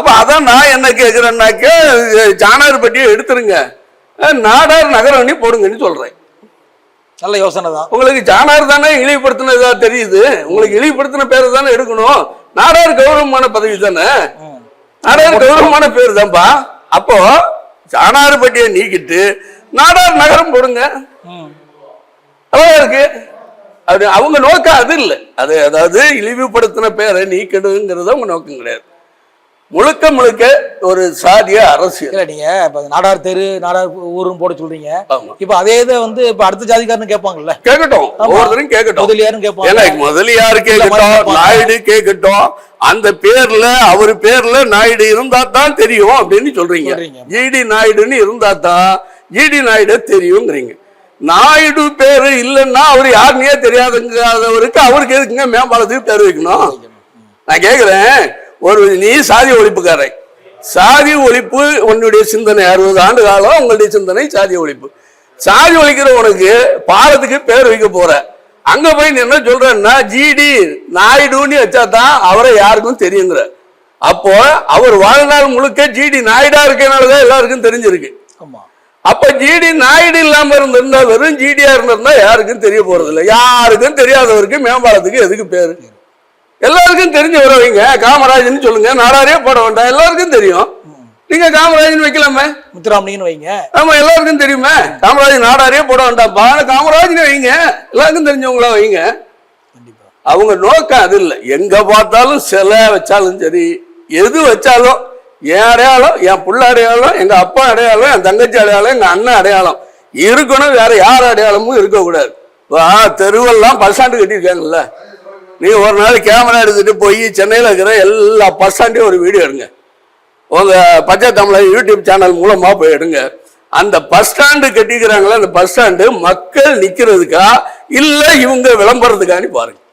அப்ப அதான் நான் என்ன கேக்குறேன்னாக்க ஜானார்பட்டியை எடுத்துருங்க. அஹ், நாடார் நகரணி போடுங்கன்னு சொல்றேன். நல்ல யோசனை தான். உங்களுக்கு ஜானார் தானே இழிவுபடுத்தினதா தெரியுது? உங்களுக்கு இழிவுபடுத்தின பேர் தானே எடுக்கணும். நாடார் கௌரவமான பதவி தானே. நாடார் கௌரவமான பேர் தான்ப்பா அப்போ ஜானார்பட்டியை நீக்கிட்டு நாடார் நகரம் போடுங்க. அதான் இருக்கு. அது அவங்க நோக்கம் அது இல்லை. அது அதாவது இழிவுபடுத்தின பேரை நீக்கணுங்கிறது அவங்க நோக்கம் கிடையாது. முழுக்க முழுக்க ஒரு சாதிய அரசியல். இல்ல நீங்க இப்ப நாடார் தெரு நாடார் ஊருன்னு போட சொல்றீங்க. இப்ப அதே இதை வந்து இப்ப அடுத்த ஜாதிக்காரன்னு கேட்பாங்கல்ல. கேட்கட்டும். ஒவ்வொருத்தரும் கேட்கட்டும். முதலியாரும் கேட்பாங்க. முதலியார் கேட்கட்டும். நாயுடு கேட்கட்டும். அந்த பேர்ல அவர் பேர்ல நாயுடு இருந்தா தான் தெரியும் அப்படின்னு சொல்றீங்க. ஜிடி நாயுடுன்னு இருந்தா தான் ஜிடி நாயுடு தெரியுங்கிறீங்க. நாயுடு பேரு இல்லைன்னா அவர் யாருன்னே தெரியாதுங்கிறவருக்கு அவருக்கு எதுக்குங்க மேம்பாலத்துக்கு பேர் வைக்கணும். நான் கேக்குறேன். ஒரு நீ சாதி ஒழிப்புக்காரன் சாதி ஒழிப்பு உன்னுடைய சிந்தனை. அறுபது ஆண்டு காலம் உங்களுடைய சிந்தனை சாதி ஒழிப்பு. சாதி ஒழிக்கிற உனக்கு பாலத்துக்கு பேர் வைக்க போற. அங்க போய் நீ என்ன சொல்றன்னா ஜிடி நாயுடுன்னு வச்சா தான் அவரை யாருக்கும் தெரியுங்கிற. அப்போ அவர் வாழ்நாள் முழுக்க ஜிடி நாயுடா இருக்கனாலதான் எல்லாருக்கும் தெரிஞ்சிருக்கு. ஆமா. அப்ப ஜிடி நாயுடு இல்லாம இருந்திருந்தா வெறும் ஜிடியா இருந்திருந்தா யாருக்கும் தெரிய போறது இல்ல யாருக்கும் தெரியாதவருக்கு மேம்பாலத்துக்கு எதுக்கு பேரு? எல்லாருக்கும் தெரிஞ்சு வர வைங்க காமராஜன் சொல்லுங்க. நாடாரே போட வேண்டாம். எல்லாருக்கும் தெரியும். நீங்க காமராஜன் வைக்கலாமே? முத்துராமலிங்கன்னு வைங்க. ஆமா எல்லாருக்கும் தெரியுமே. காமராஜன் நாடாரே போட வேண்டாம்ப்பா ஆனா காமராஜன் வைங்க. எல்லாருக்கும் தெரிஞ்சவங்களா வைங்க. அவங்க நோக்கம் அது இல்லை. எங்க பார்த்தாலும் சிலை வச்சாலும் சரி எது வச்சாலும் என் அடையாளம் என் புள்ள அடையாளம் எங்க அப்பா அடையாளம் என் தங்கச்சி அடையாளம் எங்க அண்ணன் அடையாளம். இருக்கணும் வேற யார் அடையாளமும் இருக்கக்கூடாது. வா தெருவெல்லாம் பஸ் ஸ்டாண்டு கட்டியிருக்காங்கல்ல. நீ ஒரு நாள் கேமரா எடுத்துட்டு போய் சென்னையில் இருக்கிற எல்லா பஸ் ஸ்டாண்டையும் ஒரு வீடியோ எடுங்க. உங்கள் பச்சை தமிழர் யூடியூப் சேனல் மூலமாக போய் எடுங்க. அந்த பஸ் ஸ்டாண்டு கட்டிக்கிறாங்களே அந்த பஸ் ஸ்டாண்டு மக்கள் நிற்கிறதுக்கா இல்லை இவங்க விளம்பரத்துக்கான்னு பாருங்க.